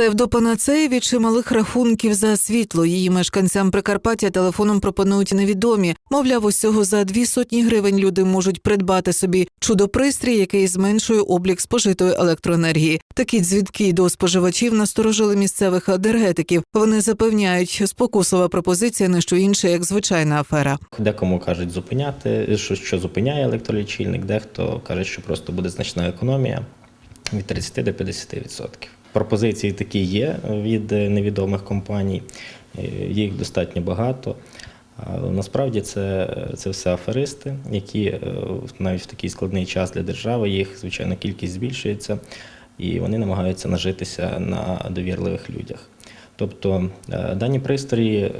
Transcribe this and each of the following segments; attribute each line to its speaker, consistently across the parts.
Speaker 1: Псевдопанацеї від чималих рахунків за світло. Її мешканцям Прикарпаття телефоном пропонують невідомі. Мовляв, усього за дві сотні гривень люди можуть придбати собі чудопристрій, який зменшує облік спожитої електроенергії. Такі дзвінки до споживачів насторожили місцевих енергетиків. Вони запевняють, спокусова пропозиція не що інше, як звичайна афера.
Speaker 2: Декому кажуть зупиняти, що, що зупиняє електролічильник, дехто каже, що просто буде значна економія від 30 до 50%. Пропозиції такі є від невідомих компаній, е, їх достатньо багато. Насправді це, це все аферисти, які е, навіть в такий складний час для держави їх, звичайно, кількість збільшується, і вони намагаються нажитися на довірливих людях. Тобто е, дані пристрої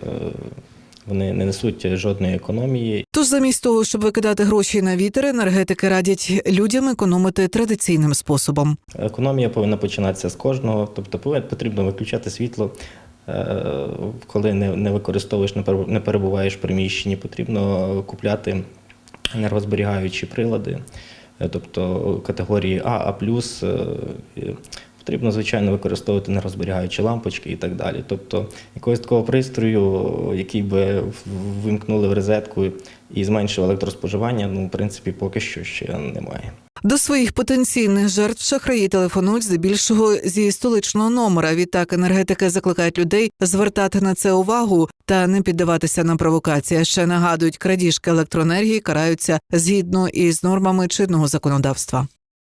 Speaker 2: вони не несуть жодної економії.
Speaker 1: Тож замість того, щоб викидати гроші на вітер, енергетики радять людям економити традиційним способом.
Speaker 2: Економія повинна починатися з кожного, тобто потрібно виключати світло, е, коли не, використовуєш, не перебу- перебуваєш в приміщенні, потрібно купляти енергозберігаючі прилади, е, тобто категорії А, А+, е, потрібно, звичайно, використовувати енергозберігаючі лампочки і так далі. Тобто якогось такого пристрою, який би вимкнули в розетку і зменшив електроспоживання, ну, в принципі, поки що ще немає.
Speaker 1: До своїх потенційних жертв шахраї телефонують здебільшого зі столичного номера. Відтак енергетики закликають людей звертати на це увагу та не піддаватися на провокації. Ще нагадують, крадіжки електроенергії караються згідно із нормами чинного законодавства.